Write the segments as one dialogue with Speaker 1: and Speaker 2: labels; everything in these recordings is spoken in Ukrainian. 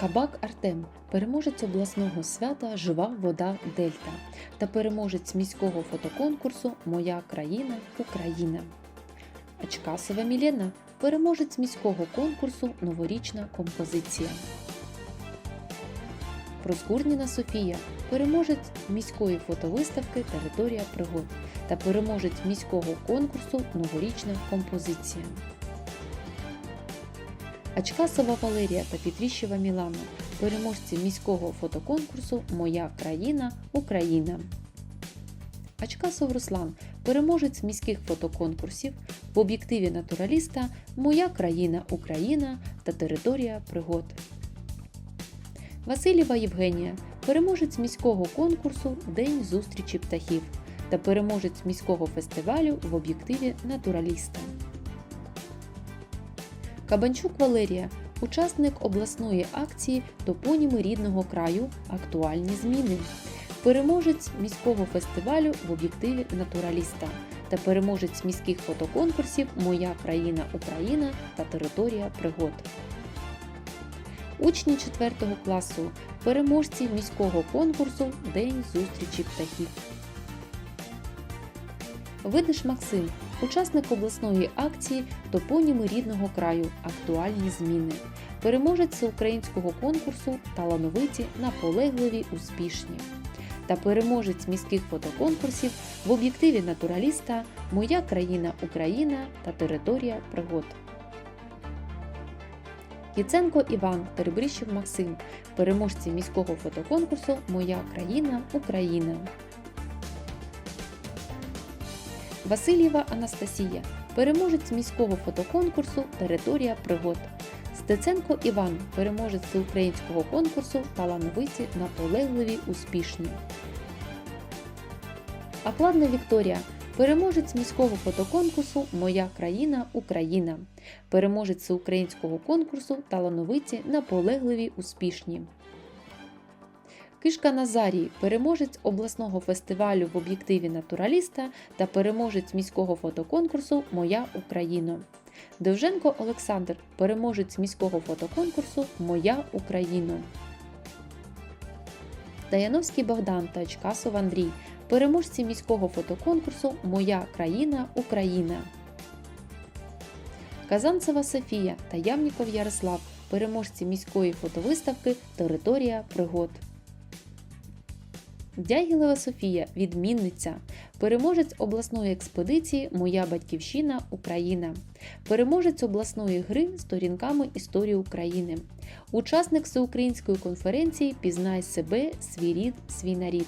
Speaker 1: Кабак Артем, переможець обласного свята Жива вода Дельта та переможець міського фотоконкурсу Моя країна Україна. Ачкасова Мілена, переможець міського конкурсу Новорічна композиція. Проскурніна Софія, переможець міської фотовиставки Територія пригод та переможець міського конкурсу Новорічна композиція. Ачкасова Валерія та Петріщева Мілана, переможці міського фотоконкурсу Моя країна Україна. Ачкасов Руслан, переможець міських фотоконкурсів в об'єктиві натураліста Моя країна Україна та Територія пригод. Васильєва Євгенія, переможець міського конкурсу День зустрічі птахів та переможець міського фестивалю в об'єктиві натураліста. Кабанчук Валерія, учасник обласної акції Топоніми рідного краю Актуальні зміни, переможець міського фестивалю в об'єктиві натураліста та переможець міських фотоконкурсів Моя країна Україна та Територія пригод. Учні 4 класу, переможці міського конкурсу День зустрічі птахів. Видиш Максим, учасник обласної акції Топоніми рідного краю Актуальні зміни, переможець всеукраїнського конкурсу Талановиті, наполегливі, успішні та переможець міських фотоконкурсів в об'єктиві натураліста Моя країна Україна та Територія пригод. Кіценко Іван, Теребрищев Максим, переможці міського фотоконкурсу Моя країна Україна. Васильєва Анастасія, переможець міського фотоконкурсу Територія пригод. Стеценко Іван, переможець всеукраїнського конкурсу Талановиті, наполегливі, успішні. Акладна Вікторія, переможець міського фотоконкурсу Моя країна Україна, переможець всеукраїнського конкурсу Талановиті, наполегливі, успішні. Кишка Назарій, переможець обласного фестивалю в об'єктиві натураліста та переможець міського фотоконкурсу Моя Україна. Довженко Олександр, переможець міського фотоконкурсу Моя Україна. Даяновський Богдан та Очкасов Андрій, переможці міського фотоконкурсу Моя країна Україна. Казанцева Софія та Ямніков Ярослав, переможці міської фотовиставки Територія пригод. Дягілева Софія, відмінниця, переможець обласної експедиції Моя батьківщина Україна, переможець обласної гри сторінками історії України, учасник всеукраїнської конференції Пізнай себе, свій рід, свій нарід,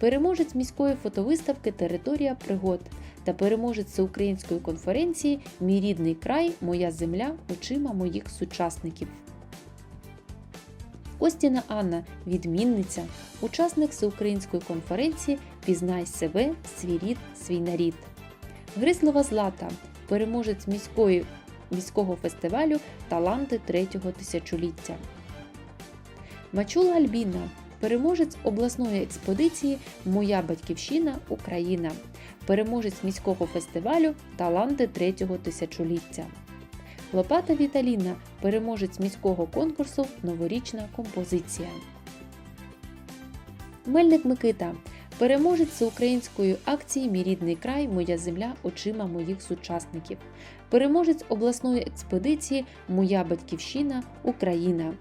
Speaker 1: переможець міської фотовиставки Територія пригод та переможець всеукраїнської конференції Мій рідний край, моя земля очима моїх сучасників. Костіна Анна, відмінниця, учасник всеукраїнської конференції Пізнай себе, свій рід, свій нарід. Гризлова Злата, переможець міської, міського фестивалю Таланти третього тисячоліття. Мачула Альбіна, переможець обласної експедиції Моя батьківщина Україна, переможець міського фестивалю Таланти третього тисячоліття. Лопата Віталіна, переможець міського конкурсу Новорічна композиція. Мельник Микита, переможець всеукраїнської акції Мій рідний край, моя земля очима моїх сучасників, переможець обласної експедиції Моя батьківщина Україна,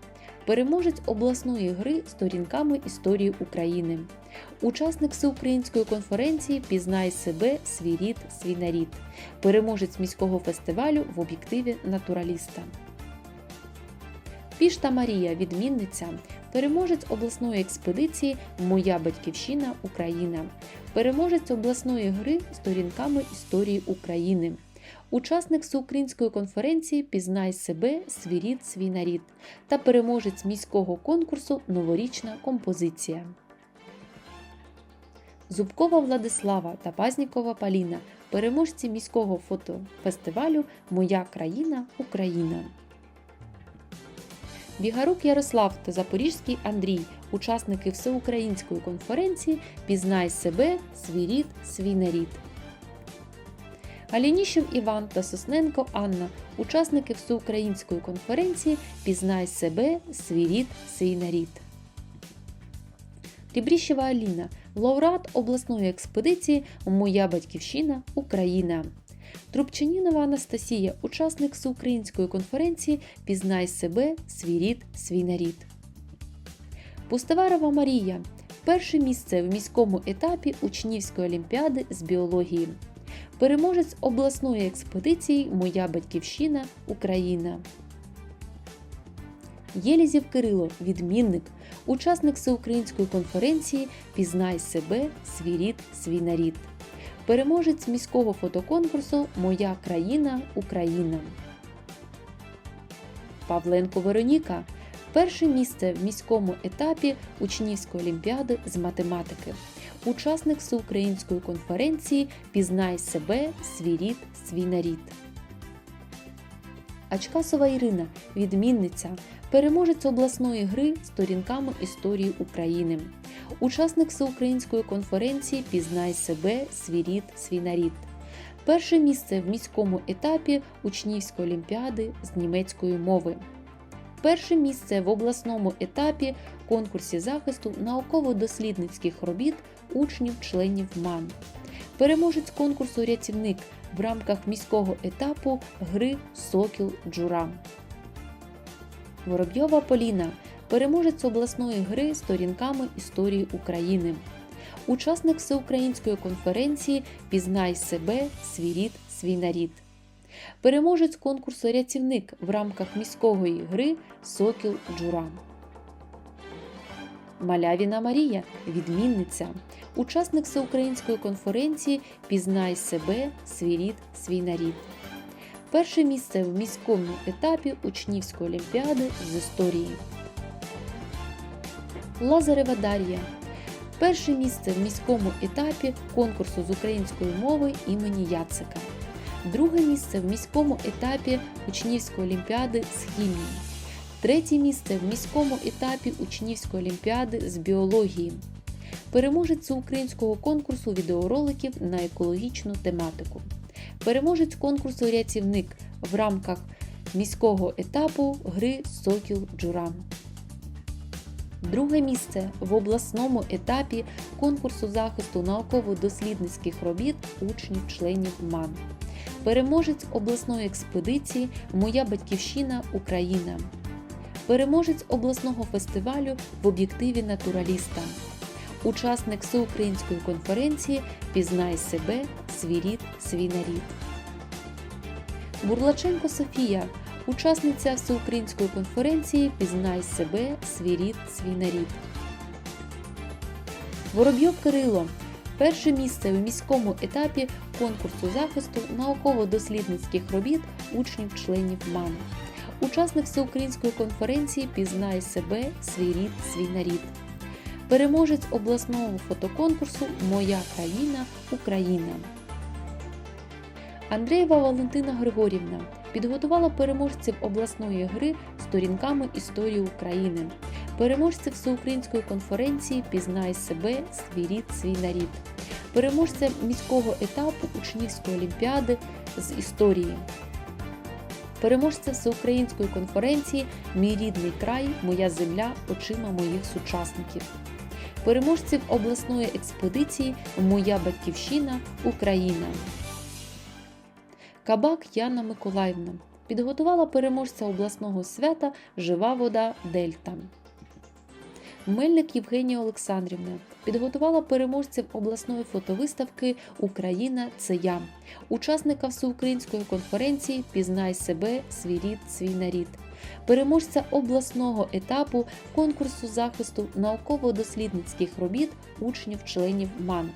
Speaker 1: переможець обласної гри сторінками історії України, учасник всеукраїнської конференції Пізнай себе, свій рід, свій нарід, переможець міського фестивалю в об'єктиві натураліста. Пішта Марія, відмінниця, переможець обласної експедиції Моя батьківщина Україна, переможець обласної гри сторінками історії України, учасник всеукраїнської конференції Пізнай себе, свій рід, свій нарід та переможець міського конкурсу Новорічна композиція. Зубкова Владислава та Пазнікова Поліна, переможці міського фотофестивалю Моя країна Україна. Бігарук Ярослав та Запорізький Андрій, учасники всеукраїнської конференції Пізнай себе, свій рід, свій нарід. Галініщев Іван та Сосненко Анна, учасники всеукраїнської конференції Пізнай себе, свій рід, свій нарід. Рібріщева Аліна, лауреат обласної експедиції Моя батьківщина Україна. Трубчанінова Анастасія, учасник всеукраїнської конференції Пізнай себе, свій рід, свій нарід. Пустоварова Марія. Перше місце в міському етапі учнівської олімпіади з біології. Переможець обласної експедиції Моя батьківщина Україна. Єлізів Кирило, відмінник, учасник всеукраїнської конференції Пізнай себе, свій рід, свій нарід. Переможець міського фотоконкурсу Моя країна Україна. Павленко Вероніка. Перше місце в міському етапі учнівської олімпіади з математики. Учасник всеукраїнської конференції Пізнай себе, свій рід, свій нарід. Ачкасова Ірина, відмінниця, переможець обласної гри сторінками історії України. Учасник всеукраїнської конференції Пізнай себе, свій рід, свій нарід. Перше місце в міському етапі учнівської олімпіади з німецької мови. Перше місце в обласному етапі конкурсі захисту науково-дослідницьких робіт учнів-членів МАН. Переможець конкурсу рятівник в рамках міського етапу гри Сокіл Джура. Воробйова Поліна переможець обласної гри сторінками історії України. Учасник всеукраїнської конференції Пізнай себе, свій рід, свій нарід. Переможець конкурсу рятівник в рамках міської гри Сокіл Джура. Малявіна Марія відмінниця. Учасник всеукраїнської конференції Пізнай себе, свій рід, свій нарід. Перше місце в міському етапі учнівської олімпіади з історії. Лазарева Дар'я. Перше місце в міському етапі конкурсу з української мови імені Яцика. Друге місце в міському етапі учнівської олімпіади з хімії. Третє місце в міському етапі учнівської олімпіади з біології. Переможець українського конкурсу відеороликів на екологічну тематику. Переможець конкурсу рятівник в рамках міського етапу гри Сокіл Джуран. Друге місце в обласному етапі конкурсу захисту науково-дослідницьких робіт учнів-членів МАН. Переможець обласної експедиції Моя батьківщина Україна. Переможець обласного фестивалю в об'єктиві натураліста. Учасник всеукраїнської конференції Пізнай себе, свій рід, свій нарід. Бурлаченко Софія, учасниця всеукраїнської конференції Пізнай себе, свій рід, свій нарід. Воробйов Кирило. Перше місце в міському етапі конкурсу захисту науково-дослідницьких робіт учнів-членів МАН. Учасник всеукраїнської конференції Пізнай себе, свій рід, свій нарід. Переможець обласного фотоконкурсу Моя країна Україна. Андрієва Валентина Григорівна підготувала переможців обласної гри сторінками історії України, переможців всеукраїнської конференції Пізнай себе, свій рід, свій нарід, переможця міського етапу учнівської олімпіади з історії, переможця всеукраїнської конференції Мій рідний край, моя земля очима моїх сучасників. Переможців обласної експедиції Моя батьківщина Україна. Кабак Яна Миколаївна підготувала переможця обласного свята Жива вода Дельта. Мельник Євгенія Олександрівна підготувала переможців обласної фотовиставки Україна це я, учасника всеукраїнської конференції Пізнай себе, свій рід, свій нарід, переможця обласного етапу конкурсу захисту науково-дослідницьких робіт учнів-членів МАН,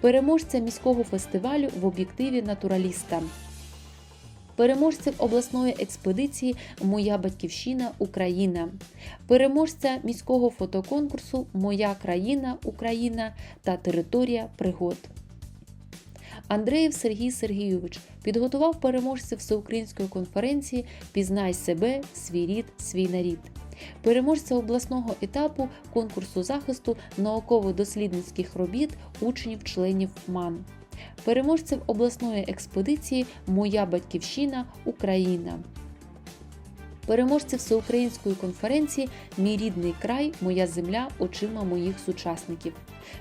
Speaker 1: переможця міського фестивалю в об'єктиві натураліста. Переможців обласної експедиції Моя батьківщина Україна, переможця міського фотоконкурсу Моя країна Україна та територія пригод. Андреєв Сергій Сергійович підготував переможців всеукраїнської конференції Пізнай себе, свій рід, свій нарід. Переможця обласного етапу конкурсу захисту науково-дослідницьких робіт учнів-членів МАН. Переможців обласної експедиції Моя батьківщина Україна. Переможці всеукраїнської конференції Мій рідний край, моя земля очима моїх сучасників,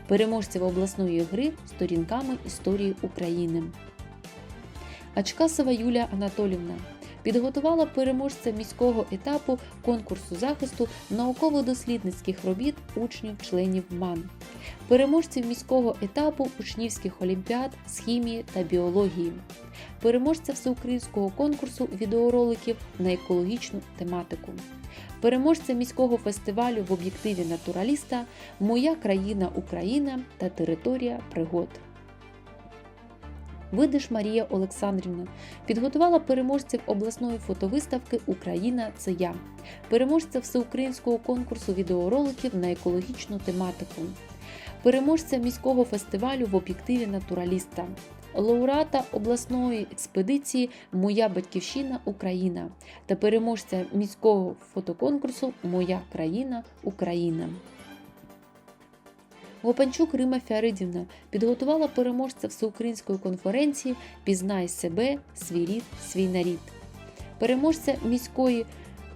Speaker 1: переможців обласної гри сторінками історії України. Ачкасова Юлія Анатолівна підготувала переможця міського етапу конкурсу захисту науково-дослідницьких робіт учнів-членів МАН, переможців міського етапу учнівських олімпіад з хімії та біології, переможця всеукраїнського конкурсу відеороликів на екологічну тематику. Переможця міського фестивалю в об'єктиві натураліста Моя країна Україна та територія пригод. Видиш Марія Олександрівна підготувала переможців обласної фотовиставки Україна це я, переможця всеукраїнського конкурсу відеороликів на екологічну тематику, переможця міського фестивалю в об'єктиві натураліста, лауреата обласної експедиції Моя батьківщина Україна та переможця міського фотоконкурсу Моя країна Україна. Гопанчук Рима Фяридівна підготувала переможця всеукраїнської конференції Пізнай себе, свій рід, свій нарід, переможця міської,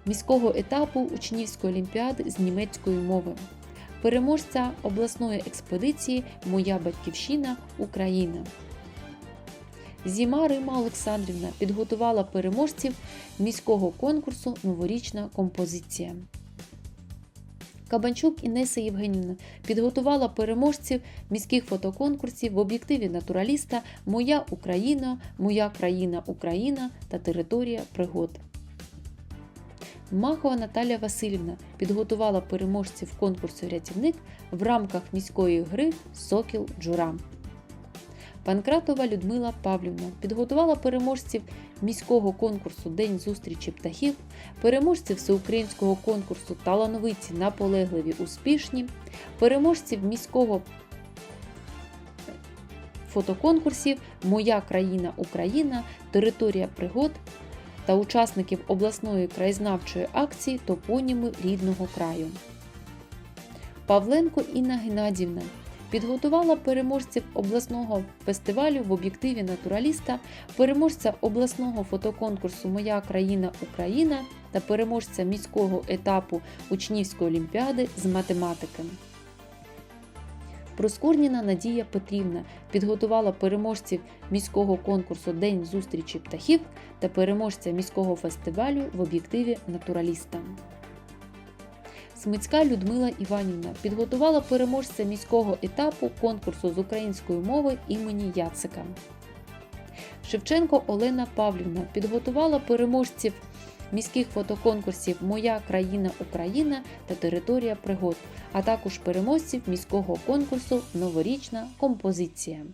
Speaker 1: міського етапу учнівської олімпіади з німецької мови, переможця обласної експедиції Моя батьківщина Україна. Зіма Рима Олександрівна підготувала переможців міського конкурсу Новорічна композиція. Кабанчук Інеса Євгенівна підготувала переможців міських фотоконкурсів в об'єктиві натураліста Моя Україна, Моя країна Україна та територія пригод. Махова Наталія Васильівна підготувала переможців конкурсу Рятівник в рамках міської гри Сокіл Джура. Панкратова Людмила Павлівна підготувала переможців міського конкурсу День зустрічі птахів, переможців всеукраїнського конкурсу Талановиті наполегливі успішні, переможців міського фотоконкурсів Моя країна Україна, Територія пригод та учасників обласної краєзнавчої акції Топоніми рідного краю. Павленко Інна Геннадівна підготувала переможців обласного фестивалю в об'єктиві натураліста, переможця обласного фотоконкурсу Моя країна Україна та переможця міського етапу учнівської олімпіади з математики. Проскурніна Надія Петрівна підготувала переможців міського конкурсу День зустрічі птахів та переможця міського фестивалю в об'єктиві натураліста. Смицька Людмила Іванівна підготувала переможця міського етапу конкурсу з української мови імені Яцика. Шевченко Олена Павлівна підготувала переможців міських фотоконкурсів Моя країна Україна та Територія пригод, а також переможців міського конкурсу Новорічна композиція.